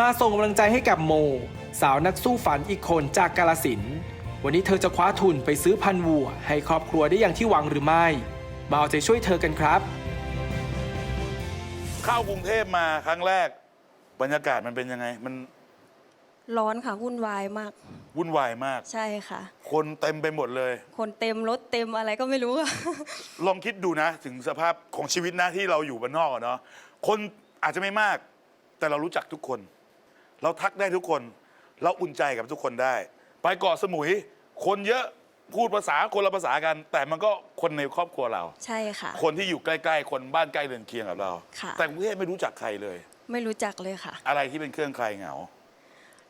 มาส่งกำลังใจให้กับโม สาวนักสู้ฝันอีกคนจากกาลสินธุ์วันนี้เธอจะคว้าทุนไปซื้อพันธุ์วัว ให้ครอบครัวได้อย่างที่หวังหรือไม่ มาเอาใจช่วยเธอกันครับ เข้ากรุงเทพมาครั้งแรก บรรยากาศมันเป็นยังไง มันร้อนค่ะวุ่นวายมาก วุ่นวายมาก ใช่ค่ะ คนเต็มไปหมดเลย คนเต็มรถเต็มอะไรก็ไม่รู้ค่ะลองคิดดูนะ ถึงสภาพของชีวิตนะที่เราอยู่บ้านนอกอะเนาะคนอาจจะไม่มาก แต่เรารู้จักทุกคน เราทักได้ทุกคน เราอุ่นใจกับทุกคนได้ ไปเกาะสมุย คนเยอะพูดภาษาคนละภาษากัน แต่มันก็คนในครอบครัวเรา ใช่ค่ะ คนที่อยู่ใกล้ๆ คนบ้านใกล้เรือนเคียงกับเรา ค่ะ แต่กรุงเทพไม่รู้จักใครเลย ไม่รู้จักเลยค่ะ อะไรที่เป็นเครื่องคลายเหงา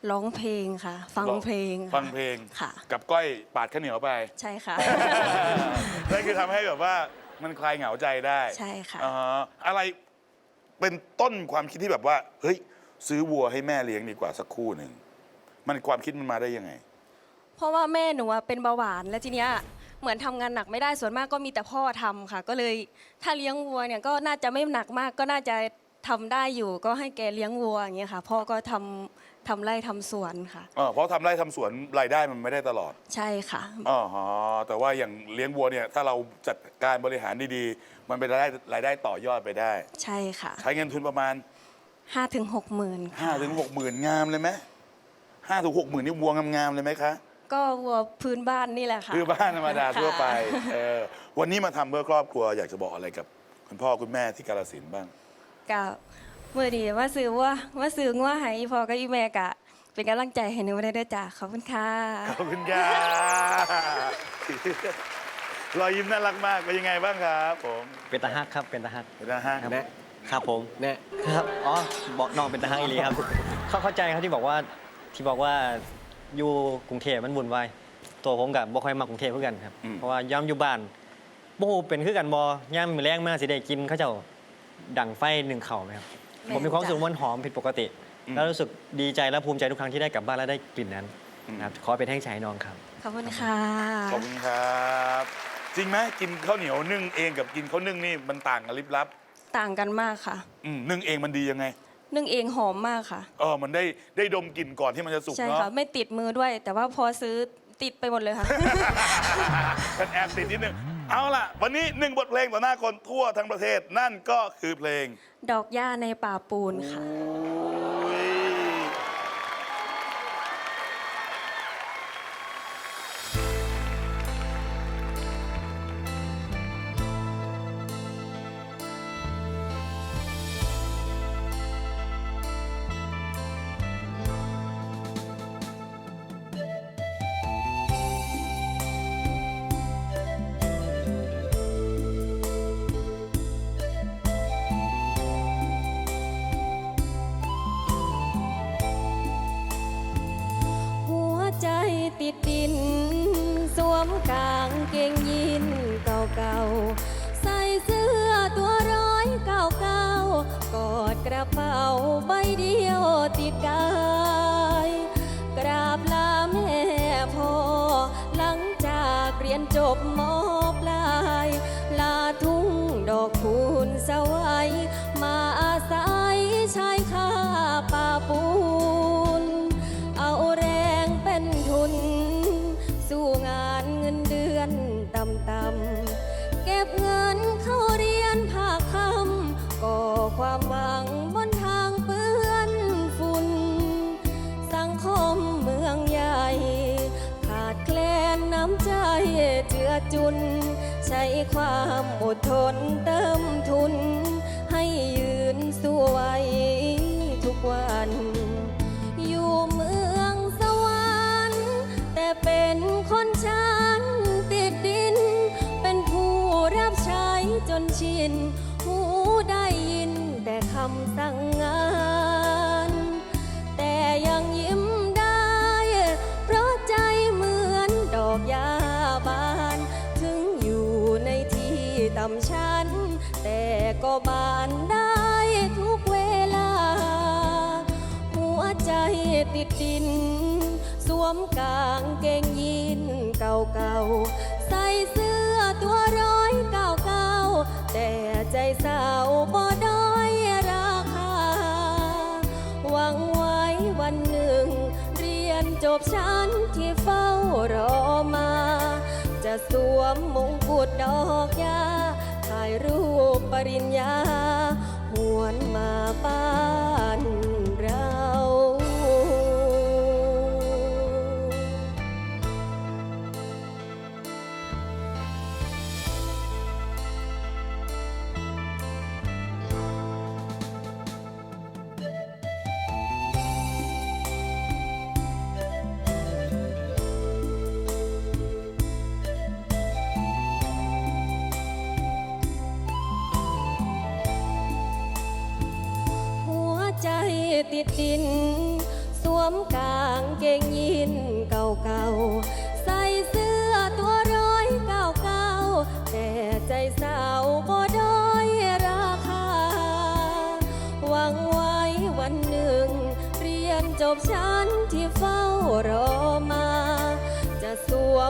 ร้องเพลงค่ะ ฟังเพลงค่ะฟังเพลงค่ะ กับก้อยปาดข้าวเหนียวไป ใช่ค่ะ นั่นคือทำให้แบบว่ามันคลายเหงาใจได้ใช่ค่ะ อ่าฮะอะไรเป็นต้นความคิดที่แบบว่า เฮ้ย ซื้อวัวให้แม่เลี้ยงดีกว่าสักคู่หนึ่ง มันความคิดมันมาได้ยังไง เพราะว่าแม่หนูอะเป็นเบาหวานแล้วทีเนี้ยเหมือนทำงานหนักไม่ได้ส่วนมากก็มีแต่พ่อทำค่ะ ก็เลยถ้าเลี้ยงวัวเนี่ยก็น่าจะไม่หนักมากก็น่าจะทำได้อยู่ ก็ให้แกเลี้ยงวัวอย่างเงี้ยค่ะพ่อก็ทำทำไร่ทำสวนค่ะ เออเพราะทำไร่ทำสวนรายได้มันไม่ได้ตลอดใช่ค่ะ อ๋อฮะแต่ว่าอย่างเลี้ยงวัวเนี่ยถ้าเราจัดการบริหารดีๆ มันเป็นรายได้รายได้ต่อยอดไปได้ ใช่ค่ะ ใช้เงินทุนประมาณ ห้าถึงหกหมื่น5้าถึงหกหมื่นงามเลยไหมห้าถึงหกหมื่นนี่วัวงามๆเลยไหมคะ ก็วัวพื้นบ้านนี่แหละค่ะ คือบ้านธรรมดาค่ะทั่วไปเออวันนี้มาทำเพื่อครอบครัวอยากจะบอกอะไรกับ คุณพ่อคุณแม่ที่กาลสินธุ์บ้าง กับเมื่อดีว่าซื้อว่าว่าซื้องัวให้อีพอกับอีแม่กะ เป็นกำลังใจให้หนูได้ด้วยจ้ะขอบคุณค่ะ ขอบคุณครับ รอยยิ้มน่ารักมากเป็นยังไงบ้างครับผมเป็นตาฮักครับเป็นตาฮักนะฮะครับ ครับผมเนี่ยครับ อ๋อ บอกน้องเป็นตาฮักอีหลีครับ เขาเข้าใจครับที่บอกว่า ที่บอกว่าอยู่กรุงเทพมันวุ่นวาย ตัวผมกับบ่ค่อยมากรุงเทพเพื่อกันครับเพราะว่าย้ำอยู่บ้านบ่ฮู้เป็นคือกันบ่ย่ำมือแรงมากสิได้กินเขาเจ้าดังไฟหนึ่งเข่าไหมครับแม่นผมมีความรู้สึกจ้ะว่ามันหอมผิดปกติ แล้วรู้สึกดีใจและภูมิใจทุกครั้งที่ได้กลับบ้านและได้กลิ่นนั้นนะครับ ขอเป็นแห้งใจให้น้องครับ ขอบคุณค่ะ ขอบคุณครับ จริงไหมกินข้าวเหนียวนึ่งเองกับกินข้าวนึ่งนี่มันต่างกันลิบลับ ต่างกันมากค่ะ อืมนึ่งเองมันดียังไง นึ่งเองหอมมากค่ะ เออมันได้ได้ดมกลิ่นก่อนที่มันจะสุกใช่เนาะค่ะ ไม่ติดมือด้วย แต่ว่าพอซื้อติดไปหมดเลยค่ะ กันแอบติดนิดนึงเอาล่ะ วันนี้หนึ่งบทเพลงต่อหน้าคนทั่วทั้งประเทศนั่นก็คือเพลง ดอกหญ้าในป่าปูนค่ะอุ๊ กระเป๋าใบเดียวติดกาย กราบลาแม่พ่อหลังจากเรียนจบมปลาย ลาทุ่งดอกคูณสวัยมาอาศัยชายคาป่าปู ก่อความหวังบนทางเปื้อนฝุ่น สังคมเมืองใหญ่ ขาดแคลนน้ำใจเจือจุน ใช้ความอดทนเติมทุน ให้ยืนสู้ไว้ทุกวันางเกงยีนเก่าๆ ใส่เสื้อตัวร้อยเก่าๆ แต่ใจสาวบ่ด้อยราคา หวังไว้วันหนึ่ง เรียนจบฉันที่เฝ้ารอมา จะสวมมงกุฎดอกยาถ่ายรูปปริญญา หวนมาบ้าน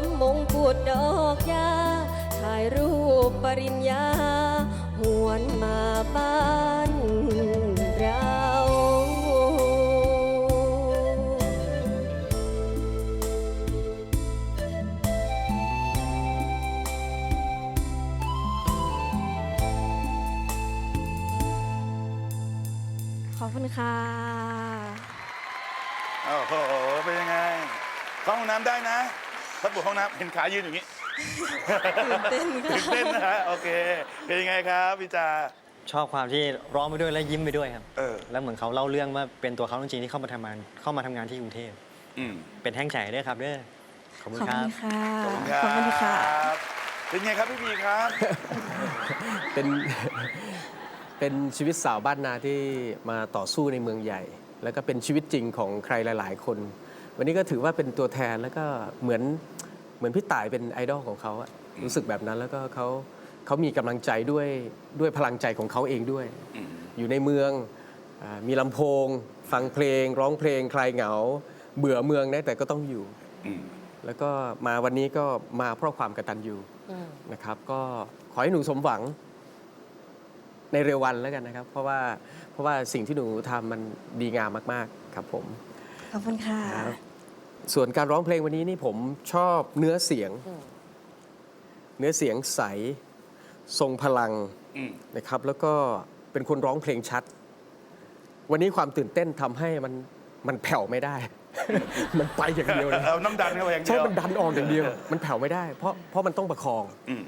มมงกุฎดอกยา ถ่ายรูปปริญญา หวนมาบ้านเรา ขอบคุณค่ะ โอ้โห เป็นยังไงเข้าห้องน้ำได้นะ ถ้าปวดห้องน้ำเห็นขายืนอย่างนี้ตื่นเต้นค่ะตื่นเต้นนะฮะโอเคเป็นยังไงครับพี่จา ชอบความที่ร้องไปด้วยและยิ้มไปด้วยครับเออ แล้วเหมือนเขาเล่าเรื่องว่าเป็นตัวเขาจริงๆที่เข้ามาทำงานเข้ามาทำงานที่กรุงเทพอืมเป็นแท่งใจด้วยครับเด้อขอบคุณขอบครัคุบ ณค่ะ ขอบคุณครับขอบคุณค่ะเป็นไงครับพี่พีครับ เป็น เป็นชีวิตสาวบ้านนาที่มาต่อสู้ในเมืองใหญ่ แล้วก็เป็นชีวิตจริงของใครหลาย ๆ คน วันนี้ก็ถือว่าเป็นตัวแทนแล้วก็เหมือนเหมือนพี่ต่ายเป็นไอดอลของเขาอะรู้สึกแบบนั้นแล้วก็เขาเขามีกำลังใจด้วยด้วยพลังใจของเขาเองด้วยอืมอยู่ในเมืองอามีลำโพง ฟังเพลง ร้องเพลงคลายเหงา เบื่อเมืองนะแต่ก็ต้องอยู่อืมแล้วก็มาวันนี้ก็มาเพราะความกตัญญูนะครับ ก็ขอให้หนูสมหวังในเร็ววันแล้วกันนะครับ เพราะว่าเพราะว่าสิ่งที่หนูทำมันดีงามมาก ๆ ครับผม ขอบคุณค่ะครับ ส่วนการร้องเพลงวันนี้นี่ผมชอบเนื้อเสียง เนื้อเสียงใส ทรงพลังอืมนะครับ แล้วก็เป็นคนร้องเพลงชัด วันนี้ความตื่นเต้นทำให้มันมันแผ่วไม่ได้ มันไปอย่างเดียวเลยเอาน้ำดันเข้าไปอย่างเดีใช่ยวมันดันออกอย่างเดียว มันแผ่วไม่ได้ เพราะเพราะมันต้องประคองอืม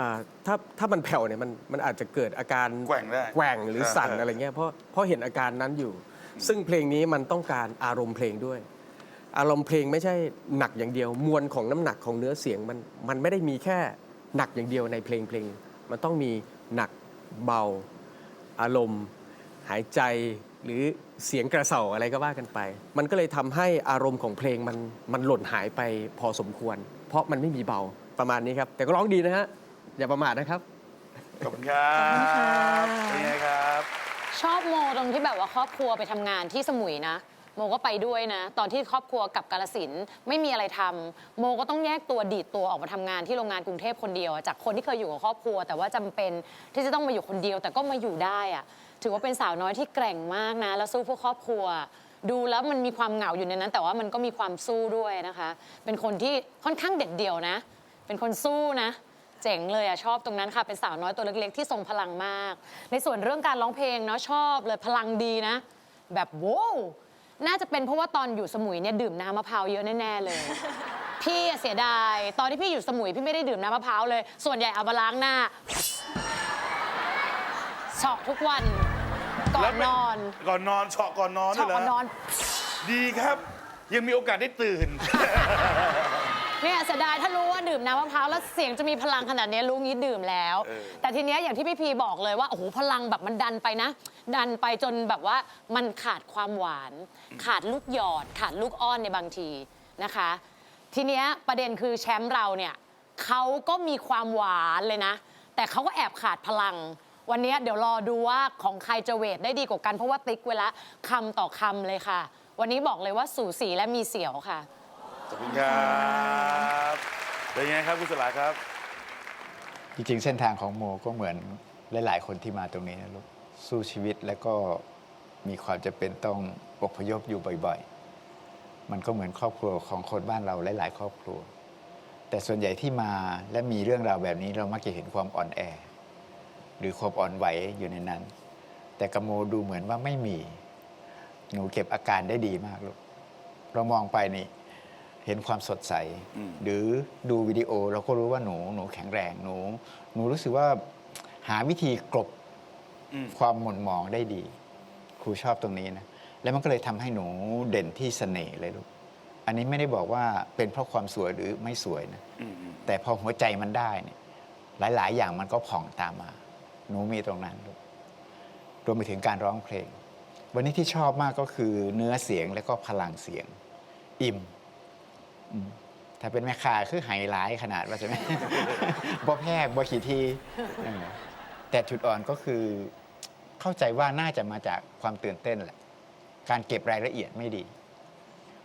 อ่าถ้าถ้ามันแผ่วเนี่ยมันมันอาจจะเกิดอาการแกว่งได้แกว่งหรือสั่นเออเออออะไรเงี้ยเพราะเพราะเห็นอาการนั้นอยู่ ซึ่งเพลงนี้มันต้องการอารมณ์เพลงด้วย อารมณ์เพลงไม่ใช่หนักอย่างเดียว มวลของน้ำหนักของเนื้อเสียงมันมันไม่ได้มีแค่หนักอย่างเดียวในเพลงเพลง มันต้องมีหนักเบา อารมณ์ หายใจหรือเสียงกระเสาอะไรก็ว่ากันไป มันก็เลยทำให้อารมณ์ของเพลงมันมันหล่นหายไปพอสมควร เพราะมันไม่มีเบาประมาณนี้ครับ แต่ก็ร้องดีนะฮะ อย่าประมาทนะครับ ขอบคุณครับขอบคุณค่ะเป็นไงครับ ชอบโมตรงที่แบบว่าครอบครัวไปทำงานที่สมุยนะ โมก็ไปด้วยนะ ตอนที่ครอบครัวกลับกาลสินไม่มีอะไรทำโมก็ต้องแยกตัวดีดตัวออกมาทำงานที่โรงงานกรุงเทพคนเดียว จากคนที่เคยอยู่กับครอบครัว แต่ว่าจำเป็นที่จะต้องมาอยู่คนเดียว แต่ก็มาอยู่ได้อะถือว่าเป็นสาวน้อยที่แกร่งมากนะ แล้วสู้เพื่อครอบครัว ดูแล้วมันมีความเหงาอยู่ในนั้น แต่ว่ามันก็มีความสู้ด้วยนะคะ เป็นคนที่ค่อนข้างเด็ดเดี่ยวนะ เป็นคนสู้นะเจ๋งเลยอะชอบตรงนั้นค่ะเป็นสาวน้อยตัวเล็กๆที่ทรงพลังมาก ในส่วนเรื่องการร้องเพลงเนาะชอบเลยพลังดีนะ แบบโว้ว น่าจะเป็นเพราะว่าตอนอยู่สมุยเนี่ยดื่มน้ำมะพร้าวเยอะแน่ๆเลย พี่อะเสียดาย ตอนที่พี่อยู่สมุยพี่ไม่ได้ดื่มน้ำมะพร้าวเลย ส่วนใหญ่เอามาล้างหน้าเฉาะทุกวัน ก่อแล้วนไม่นอนก่อนนอนเฉาะก่อนนอนด้วยเฉาะเหรก่อนนอน ดีครับ ยังมีโอกาสได้ตื่น เนี่ยเสียดายถ้ารู้ว่าดื่มน้ำมะพร้าวแล้วเสียงจะมีพลังขนาดนี้รู้งี้ดื่มแล้ว เออ แต่ทีเนี้ยอย่างที่พี่พีบอกเลยว่าโอ้โหพลังแบบมันดันไปนะ ดันไปจนแบบว่ามันขาดความหวาน ขาดลูกหยอด ขาดลูกอ้อนในบางทีนะคะ ทีเนี้ยประเด็นคือแชมป์เราเนี่ยเขาก็มีความหวานเลยนะ แต่เขาก็แอบขาดพลัง วันเนี้ยเดี๋ยวรอดูว่าของใครจะเวทได้ดีกว่ากันเพราะว่าติ๊กเวลาคำต่อคำเลยค่ะ วันนี้บอกเลยว่าสูสีและมีเสียวค่ะ ขอบคุณครับเป็นไงครับคุณสลาครับ จริงๆ เส้นทางของโมก็เหมือนหลายๆ คนที่มาตรงนี้นะลูกสู้ชีวิตแล้วก็มีความจะเป็นต้องอพยพอยู่บ่อยๆ มันก็เหมือนครอบครัวของคนบ้านเราหลาย ๆ ครอบครัว แต่ส่วนใหญ่ที่มาและมีเรื่องราวแบบนี้เรามักจะเห็นความอ่อนแอ หรือความอ่อนไหวอยู่ในนั้น แต่กโมดูเหมือนว่าไม่มี หนูเก็บอาการได้ดีมากลูกเรามองไปนี่ เห็นความสดใสอืมหรือดูวิดีโอเราก็รู้ว่าหนูหนูแข็งแรงหนู หนูรู้สึกว่าหาวิธีกลบอืมความหม่นหมองได้ดี ครูชอบตรงนี้นะ แล้วมันก็เลยทำให้หนูเด่นที่เสน่ห์เลยลูก อันนี้ไม่ได้บอกว่าเป็นเพราะความสวยหรือไม่สวยนะอืมอืมแต่พอหัวใจมันได้เนี่ยหลาย ๆ อย่างมันก็ผ่องตามมา หนูมีตรงนั้นลูกรวมไปถึงการร้องเพลง วันนี้ที่ชอบมากก็คือเนื้อเสียงและก็พลังเสียง อิ่มอืม ถ้าเป็นแม่ค้าคือไฮไลท์ขนาดว่าใช่ไหมบ่แพกบ่ขีทีแต่จุดอ่อนก็คือเข้าใจว่าน่าจะมาจากความตื่นเต้นแหละ การเก็บรายละเอียดไม่ดี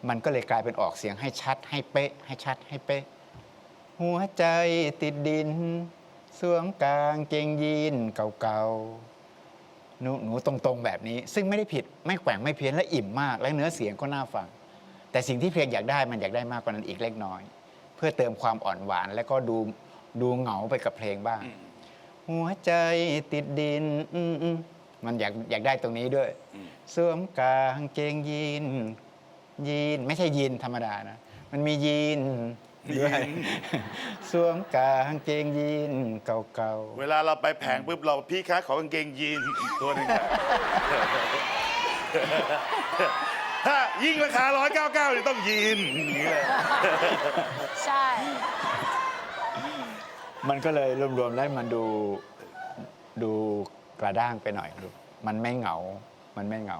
มันก็เลยกลายเป็นออกเสียงให้ชัดให้เป๊ะ ให้ชัดให้เป๊ะ หัวใจติดดินสวมกางเกงยีนเก่าๆหนูหนูตรงๆแบบนี้ ซึ่งไม่ได้ผิดไม่แกว่งไม่เพี้ยนและอิ่มมาก และเนื้อเสียงก็น่าฟัง แต่สิ่งที่เพลงอยากได้มันอยากได้มากกว่านั้นอีกเล็กน้อย เพื่อเติมความอ่อนหวาน และก็ดูดูเหงาไปกับเพลงบ้าง หัวใจติดดินอืมอืมมันอยากอยากได้ตรงนี้ด้วยอืมสวมกางเกงยีน ยีนไม่ใช่ยีนธรรมดานะ มันมียีนด้วยสวมกางเกงยีนเก่าเวลาเราไปแผงปุ๊บเราพี่คะขอกางเกงยีนตัวหนึ่งค่ะ ถ้ายิ่งราคา 199เนี่ยต้องยีนอย่างนี้เลยใช่ๆมันก็เลยรวมๆแล้วมันดูดูกระด้างไปหน่อยลูกมันไม่เหงา มันไม่เหงา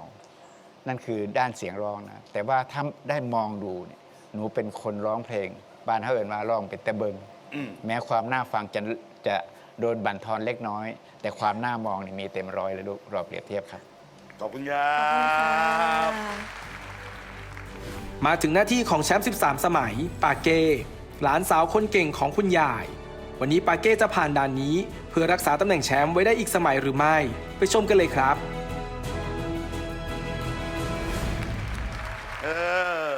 นั่นคือด้านเสียงร้องนะ แต่ว่าถ้าได้มองดูเนี่ย หนูเป็นคนร้องเพลง บ้านเขาเอินมาร้องเป็นแต่เบิง อืมแม้ความน่าฟังจะจะโดนบั่นทอนเล็กน้อย แต่ความน่ามองนี่มีเต็มร้อยเลยลูกรอเปรียบเทียบครับ ขอบคุณครับ มาถึงหน้าที่ของแชมป์ 13 สมัย ปาเก้หลานสาวคนเก่งของคุณยาย วันนี้ปาเก้จะผ่านด่านนี้ เพื่อรักษาตำแหน่งแชมป์ไว้ได้อีกสมัยหรือไม่ ไปชมกันเลยครับ เออ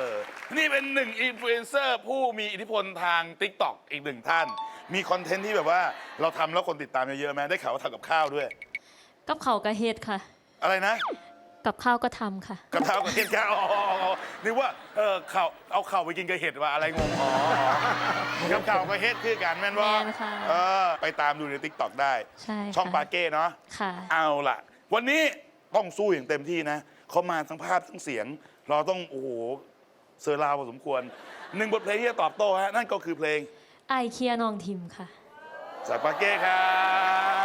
นี่เป็นหนึ่งอินฟลูเอนเซอร์ผู้มีอิทธิพลทาง t ิ k t o k อีกหนึ่งท่าน มีคอนเทนต์ที่แบบว่าเราทำแล้วคนติดตามเยอะๆไหมได้ข่าวว่าทำกับข้าวด้วย กับเขาวกระเฮ็ดค่ะ อะไรนะ กับข้าวก็ทำค่ะกับข้าวกับเห็ดข้าวอ๋ออ๋ออ๋อนึกว่าเออข่าวเอาข่าวไปกินกับเห็ดว่าอะไรงงอ๋อกับข่าวกับเห็ดคือกันแม่นว่าแม่นค่ะ เออไปตามดูใน t ิ k t o k ได้ ใช่ค่ะช่องปาเก้เนาะ ค่ะ เอาล่ะ วันนี้ต้องสู้อย่างเต็มที่นะเขามาทั้งภาพทั้งเสียง เราต้อง โอ้โหเซอร์ราวพอสมควรหนึ่งบทเพลงที่จะตอบโต้ฮะ นั่นก็คือเพลงไอเคียร์นองทิมค่ะ จากปาเก้ครับบ่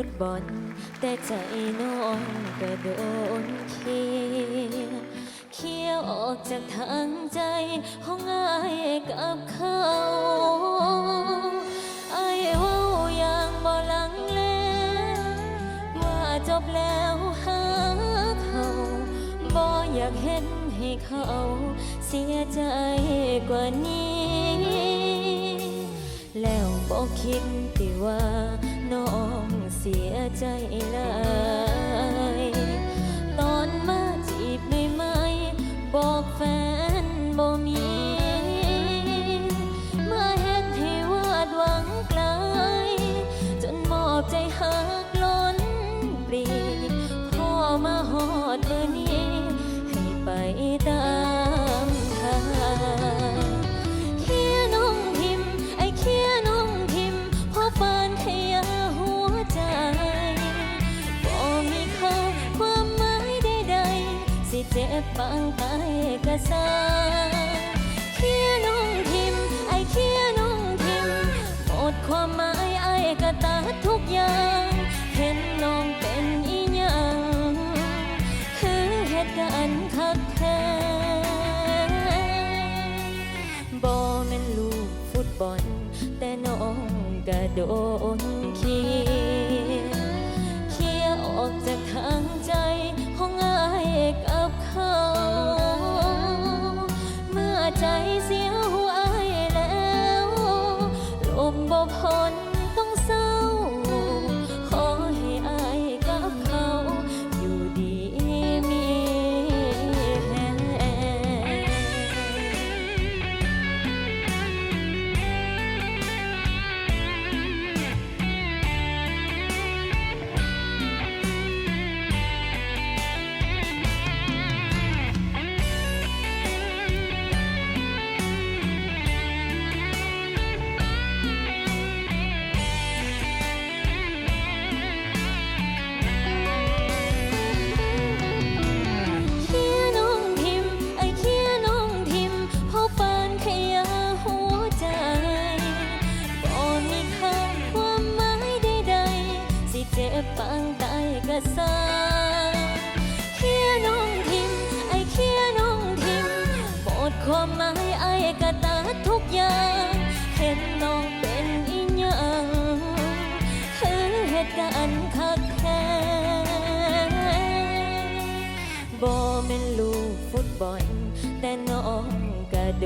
ฟุตบอล แต่ใจน้องก็โดนเคียเคียวออกจากทางใจของอายกับเขาอายว้าอย่างบ่ลังเลว่าจบแล้วหาเขาบ่อยากเห็นให้เขาเสียใจกว่านี้ แล้วบอกคิดติว่าน้อง สียใจเลย ตอนมาจีบใหม่ๆบอกแฟนางไปกระซาขี้นุ่งทิม ไอ้ขี้นุ่งทิมหมดความหมายไอ้กระตาทุกอย่าง เห็นน้องเป็นอีหยังคือเหตุการณ์คักแท้บ่แม่นลูกฟุตบอล แต่น้องกระโดนขี้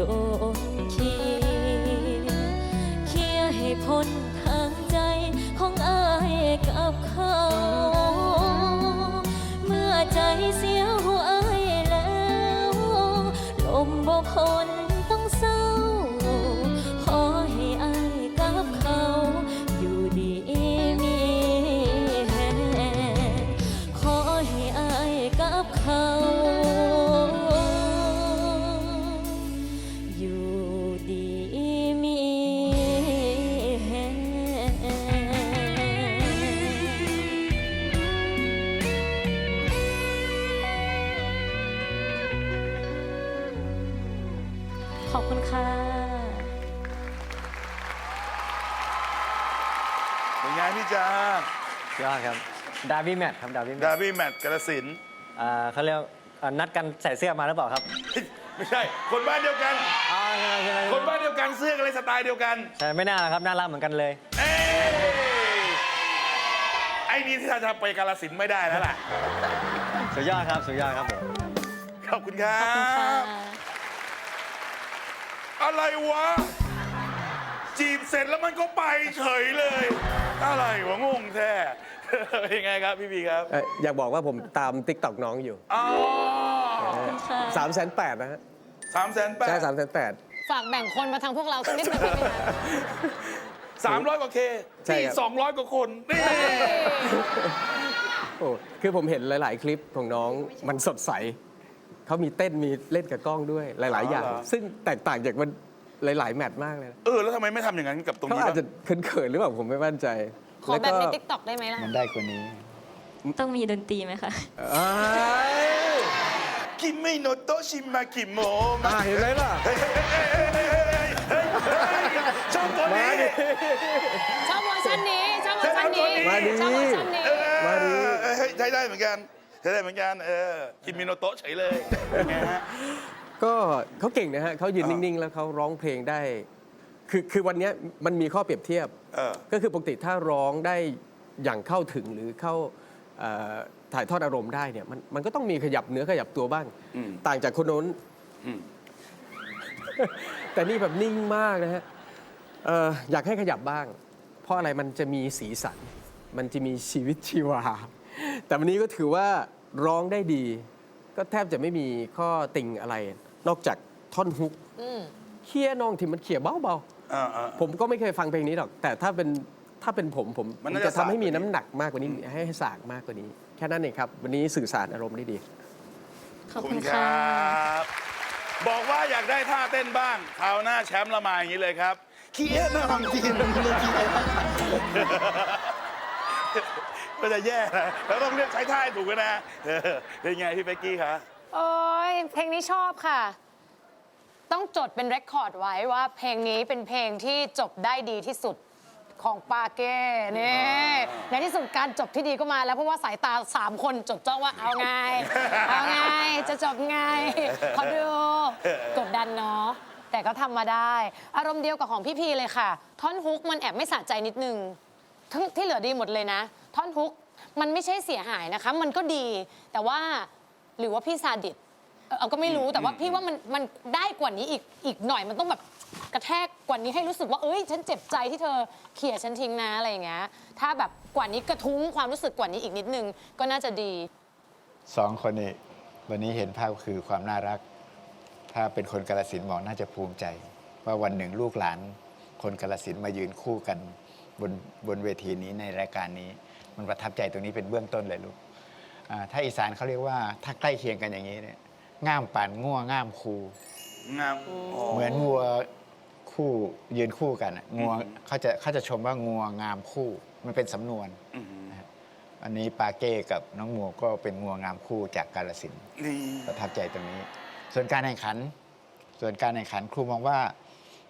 ดนเคียเคียร์ให้พ้น เป็นไงพี่จ้ายอดครับดาร์บี้แมตช์ครับดาร์บี้แมตดาช์ร์บี้แมตช์กระสินธุ์อ่าเขาเรียกอ่านัดกันใส่เสื้อมาหรือเปล่าครับไม่ใช่ คนบ้านเดียวกัน อ๋อใช่ไหมใช่ไหมคนบ้านเดียวกันเสื้อกันเลยสไตล์เดียวกัน ใช่ไม่น่านะครับน่ารักเหมือนกันเลย เอ้ยไอ้นี่ที่จะไปกาลสินธุ์ไม่ได้แล้วล่ะ สุดยอดครับสุดยอดครับผม ขอบคุณครัขอบคุณค่ะบอะไรวะ จีบเสร็จแล้วมันก็ไปเฉยเลย อะไรวะงงแท้ ยังไงครับ พี่บีครับเอ่ออยากบอกว่าผมตามติ๊กต็อกน้องอยู่อ๋อสามแสนแปดนะฮะสามแสนแปดใช่สามแสนแปด ฝากแบ่งคนมาทางพวกเราสักนิดหนึงได้ไหมคะสามร้อยกว่าเคใช่นี่ครับ สองร้อยกว่าคนนี่ โอ้คือผมเห็นหลาย ๆ คลิปของน้องมันสดใส เขามีเต้นมีเล่นกับกล้องด้วยหลาย ๆ อย่างซึ่งแตกต่างจากมัน หลายๆแมตช์มากเลยนะเออแล้วทำไมไม่ทำอย่างนั้นกับตรงเขานี้อาจบ้างจะเขินๆหรือเปล่าผมไม่มั่นใจขอแบบในทิกตอกได้ไหมล่ะ มันได้กว่านี้ ต้องมีดนตรีไหมคะอ้ายกิมไม่โนโตะชิมากิโมมา อ่าเห็นไหมล่ะเฮ้ยเฮ้ยเฮ้ยเฮ้ยเฮ้ยเฮ้ยเฮ้ยชอบตัวนี้ ชอบเวอร์ชันนี้ ชอบเวอร์ชันนี้ มาดิ ชอบเวอร์ชันนี้ เออมาดิเฮ้ยใช้ได้เหมือนกัน ใช้ได้เหมือนกัน เออกินมิโนโตะเฉยเลยเป็นไงฮะ ก็เขาเก่งนะฮะเขายืนอ่านิ่ง ๆ แล้วเขาร้องเพลงได้ คือคือวันเนี้ยมันมีข้อเปรียบเทียบ เออ ก็คือปกติถ้าร้องได้อย่างเข้าถึงหรือเข้าเอ่อถ่ายทอดอารมณ์ได้เนี่ยมันมันก็ต้องมีขยับเนื้อขยับตัวบ้าง อืม ต่างจากคนโน้น อืม แต่นี่แบบนิ่งมากนะฮะเอ่ออยากให้ขยับบ้าง เพราะอะไรมันจะมีสีสัน มันจะมีชีวิตชีวา แต่วันนี้ก็ถือว่าร้องได้ดี ก็แทบจะไม่มีข้อติงอะไร นอกจากท่อนฮุกอืมเคี้ยน้องที่มันเขี่ยเบาอ่าอ่า ๆ ผมก็ไม่เคยฟังเพลงนี้หรอก แต่ถ้าเป็นถ้าเป็นผมผมมันผมน่าจะจะทำให้มีสากกว่านี้น้ำหนักมากกว่านี้ให้ให้สากมากกว่านี้ แค่นั้นเองครับ วันนี้สื่อสารอารมณ์ได้ดี ขอบขอบคุคุณณคค่ะรับบอกว่าอยากได้ท่าเต้นบ้างคราวหน้าแชมป์ละมาอย่างนี้เลยครับเคียน้องกินก็จะแย่นะเราต้องเลือกใช้ท่าให้ถูกนะเออเป็นไงพี่เป๊กกี้คะ โอ้ยเพลงนี้ชอบค่ะ ต้องจดเป็นเรคคอร์ดไว้ว่าเพลงนี้เป็นเพลงที่จบได้ดีที่สุดของปาเก้นี่ในที่สุดการจบที่ดีก็มาแล้ว เพราะว่าสายตาสามคนจดจ้องว่าเอาไง เอาไง จะจบไงขอดูกดดันเนาะแต่ก็ทำมาได้ อารมณ์เดียวกับของพี่พีเลยค่ะ ท่อนฮุกมันแอบไม่สะใจนิดนึงทั้งที่เหลือดีหมดเลยนะ ท่อนฮุกมันไม่ใช่เสียหายนะคะ มันก็ดี แต่ว่า หรือว่าพี่ซาดิสเอ่อเอาก็ไม่รู้แต่ว่าพี่ว่ามันมันได้กว่านี้อีกอีกหน่อยมันต้องแบบกระแทกกว่านี้ให้รู้สึกว่าเอ้ย ฉันเจ็บใจที่เธอเขี่ยฉันทิ้งนะอะไรอย่างเงี้ยถ้าแบบกว่านี้กระทุ้งความรู้สึกกว่านี้อีกนิดนึงก็น่าจะดี สองคนนี้วันนี้เห็นภาพคือความน่ารัก ถ้าเป็นคนกาลสินธุ์บอกน่าจะภูมิใจ ว่าวันหนึ่งลูกหลาน คนกาลสินธุ์มายืนคู่กันบนบนเวทีนี้ในรายการนี้ มันประทับใจตรงนี้เป็นเบื้องต้นเลยลูกอ่า ถ้าอีสานเขาเรียกว่าถ้าใกล้เคียงกันอย่างนี้เนี่ยง่ามป่านง่วง่ามคู งามเหมือนงัวคู่ยืนคู่กันอะงัวเขาจะเขาจะชมว่างัวงามคู่มันเป็นสำนวน อืมอันนี้ปาเก้กับน้องมัวก็เป็นงัวงามคู่จากกาลสินธุ์นี่ประทับใจตรงนี้ ส่วนการแข่งขัน ส่วนการแข่งขันครูมองว่า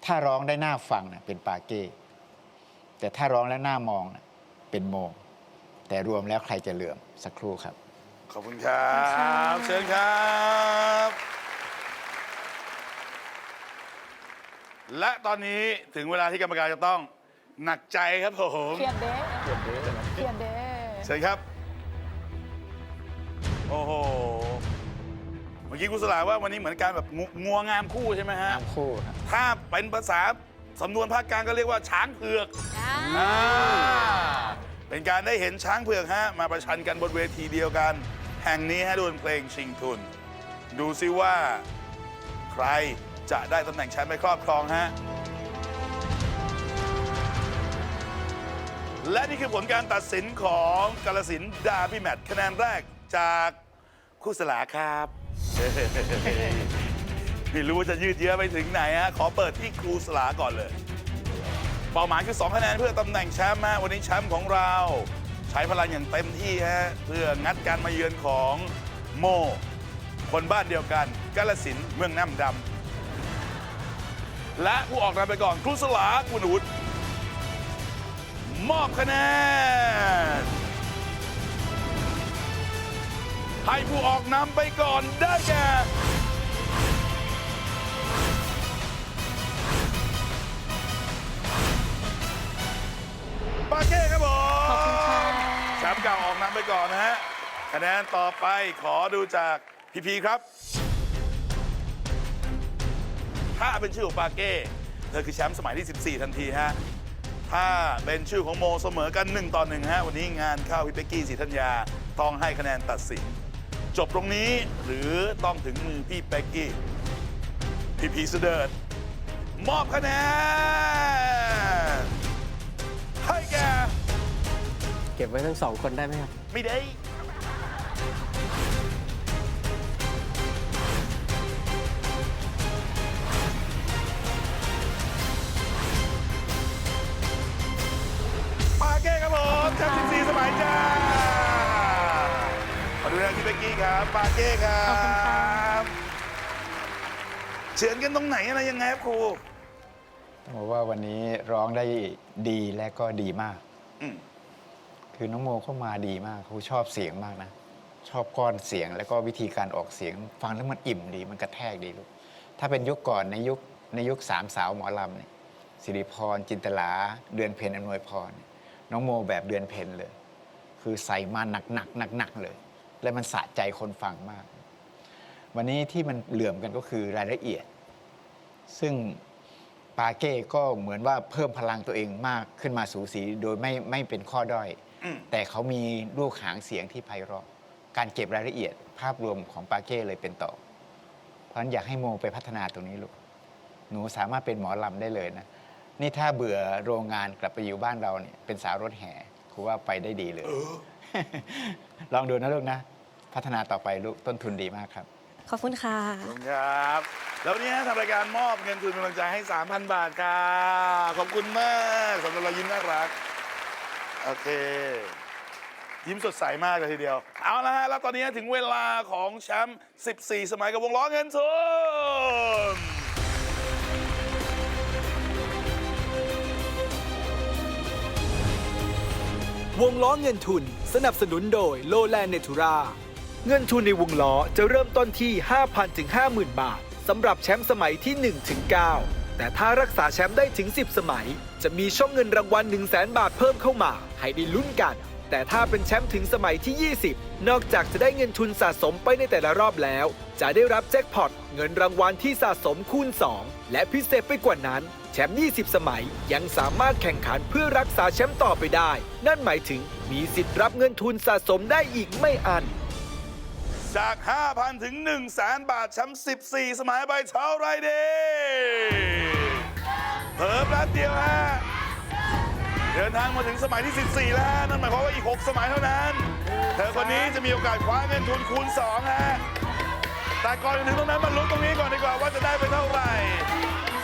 ถ้าร้องได้หน้าฟังน่ะเป็นปาเก้แต่ถ้าร้องแล้วหน้ามองน่ะเป็นโมแต่รวมแล้วใครจะเหลื่อมสักครู่ครับ ขอบคุณครับขอบคุณค่ะเชิญครับ และตอนนี้ถึงเวลาที่กรรมการจะต้องหนักใจครับผมเครียดเด้เครียดเด้เชิญครับ โอ้โห เมื่อกี้คุณสลาว่าวันนี้เหมือนการแบบงูงัวงามคู่ใช่ไหมฮะตามคู่ครับถ้าเป็นภาษาสำนวนภาคกลางก็เรียกว่าช้างเผือกอ่าเป็นการได้เห็นช้างเผือกฮะมาประชันกันบนเวทีเดียวกัน แห่งนี้ฮะดวลเพลงชิงทุน ดูซิว่า ใครจะได้ตำแหน่งแชมป์ไปครอบครองฮะ และนี่คือผลการตัดสินของกาลสินดาร์บี้แมตช์คะแนนแรกจากคู่สลาครับ ไม่รู้ว่าจะยืดเยื้อไปถึงไหนฮะ ขอเปิดที่ครูสลาก่อนเลย เป้าหมายคือ 2 คะแนนเพื่อตำแหน่งแชมป์ฮะวันนี้แชมป์ของเรา ใช้พลังอย่างเต็มที่ฮะเพื่องัดการมาเยือนของโม คนบ้านเดียวกันกาลสินธุ์เมืองน้ำดำและผู้ออกนำไปก่อนครูสลาคุณอุดมอบคะแนน ให้ผู้ออกนำไปก่อนได้แก่ ไปก่อนนะฮะ คะแนนต่อไปขอดูจากพีพีครับ ถ้าเป็นชื่อของปาเก้ เธอคือแชมป์สมัยที่ 14 ทันทีฮะ ถ้าเป็นชื่อของโมเสมอกัน 1 ต่อ1ฮะ วันนี้งานเข้าพี่เป๊กกี้สีธัญญาต้องให้คะแนนตัดสิน จบตรงนี้หรือต้องถึงมือพี่เป๊กกี้ พีพีเสดิร์ดมอบคะแนนให้แก ก็บไว้ทั้งสองคนได้ไหมครับ ไม่ได้ปาเก้ครับผมแชมป์14สมัยจ้ามาดูทางที่เบกกี้ครับปาเก้ครัขอบคุณค่ะบเฉือนกันตรงไหนอะไรยังไงครับครูต้องบอกว่าวันนี้ร้องได้ดีและก็ดีมาก อืม คือน้องโมเข้ามาดีมากเขาชอบเสียงมากนะ ชอบก้อนเสียงแล้วก็วิธีการออกเสียง ฟังแล้วมันอิ่มดีมันกระแทกดีลูกถ้าเป็นยุคก่อนในยุคในยุคสามสาวหมอลำเนี่ยสิริพรจินตลา เดือนเพ็ญอำนวยพร น้องโมแบบเดือนเพ็ญเลย คือใส่มาหนักหนักหนักหนักๆเลย และมันสะใจคนฟังมาก วันนี้ที่มันเหลื่อมกันก็คือรายละเอียด ซึ่งปาเก้ก็เหมือนว่าเพิ่มพลังตัวเองมากขึ้นมาสูสีโดยไม่ไม่เป็นข้อด้อย แต่เขามีลูกหางเสียงที่ไพเราะ การเก็บรายละเอียด ภาพรวมของปาเก้เลยเป็นต่อ เพราะฉะนั้นอยากให้โมไปพัฒนาตรงนี้ลูก หนูสามารถเป็นหมอลำได้เลยนะ นี่ถ้าเบื่อโรงงานกลับไปอยู่บ้านเราเนี่ยเป็นสาวรถแห่ครูว่าไปได้ดีเลย ลองดูนะลูกนะ พัฒนาต่อไปลูกต้นทุนดีมากครับ ขอบคุณค่ะ ขอบคุณครับ แล้ววันนี้ทำรายการมอบเงินทุนกำลังใจให้ 3,000 บาทครับขอบคุณมากสำหรับเรายิ้มน่ารัก โอเค ยิ้มสดใสมากเลยทีเดียว เอาละฮะ แล้วตอนนี้ถึงเวลาของแชมป์ 14 สมัยกับวงล้อเงินทุนวงล้อเงินทุนสนับสนุนโดยโลแลนเนทูราเงินทุนในวงล้อจะเริ่มต้นที่ 5,000ถึง50,000 บาทสำหรับแชมป์สมัยที่ 1 ถึง 9 แต่ถ้ารักษาแชมป์ได้ถึง 10 สมัย จะมีช่องเงินรางวัล 1 0 0 0 0 0บาทเพิ่มเข้ามา ให้ได้ลุ้นกัน แต่ถ้าเป็นแชมป์ถึงสมัยที่ 20 นอกจากจะได้เงินทุนสะสมไปในแต่ละรอบแล้ว จะได้รับแจ็คพอตเงินรางวัลที่สะสมคูณ 2 และพิเศษไปกว่านั้น แชมป์ 20 สมัยยังสามารถแข่งขันเพื่อรักษาแชมป์ต่อไปได้ นั่นหมายถึงมีสิทธิ์รับเงินทุนสะสมได้อีกไม่อัน จาก 5,000 ถึง 1 0 0 0 0 0 บาทแชมป์14 สมัยใบเท่าไรเดีเพิ่มแป๊บเดียวฮะ เดินทางมาถึงสมัยที่ 14 แล้วฮะ นั่นหมายความว่าอีก 6 สมัยเท่านั้น เธอคนนี้จะมีโอกาสคว้าเงินทุนคูณ 2 ฮะ แต่ก่อนจะถึงตรงนั้นมาลุ้นตรงนี้ก่อนดีกว่าว่าจะได้ไปเท่าไหร่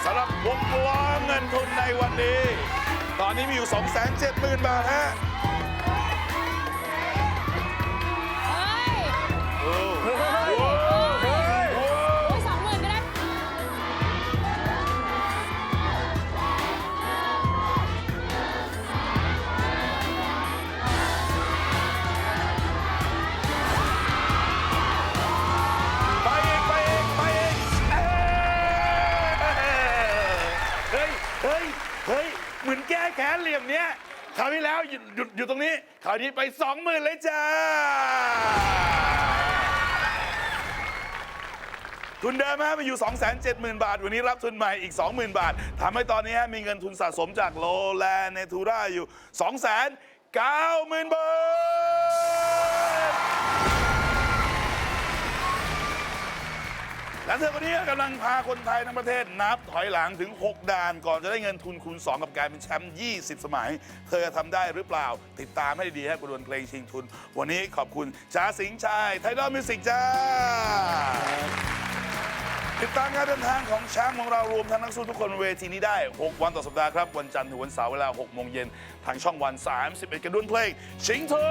สำหรับวงล้อเงินทุนในวันนี้ ตอนนี้มีอยู่ 270,000 บาทฮะาวที่แล้วหยุดหยุดอยู่ตรงนี้คราวนี้ไปสองหมื่นเลยจ้า ทุนเดิมฮะมาอยู่ 270,000 บาท วันนี้รับทุนใหม่อีก 20,000 บาททำให้ตอนนี้ฮะมีเงินทุนสะสมจากโลแลเนทูราอยู่ 290,000 บาท และเธอคนนี้กำลังพาคนไทยทั้งประเทศนับถอยหลังถึง 6 ด่าน ก่อนจะได้เงินทุนคูณ 2 กับการเป็นแชมป์ 20 สมัย เธอจะทำได้หรือเปล่า ติดตามให้ดีๆให้กระดวนเพลงชิงทุน วันนี้ขอบคุณจ้าสิงห์ชายไทยดอลมิวสิกจ้า ติดตามการเดินทางของแชมป์ของเรารวมทั้งนักสู้ทุกคนเวทีนี้ได้ 6 วันต่อสัปดาห์ครับ วันจันทร์ถึงวันเสาร์เวลา 6 โมงเย็นทางช่องวัน 31กระดวนเพลงชิงทุน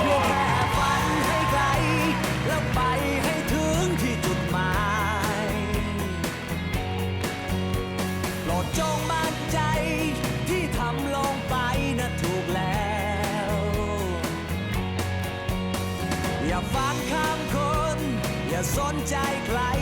เพียงแค่ฝันให้ไกล สนใจใคร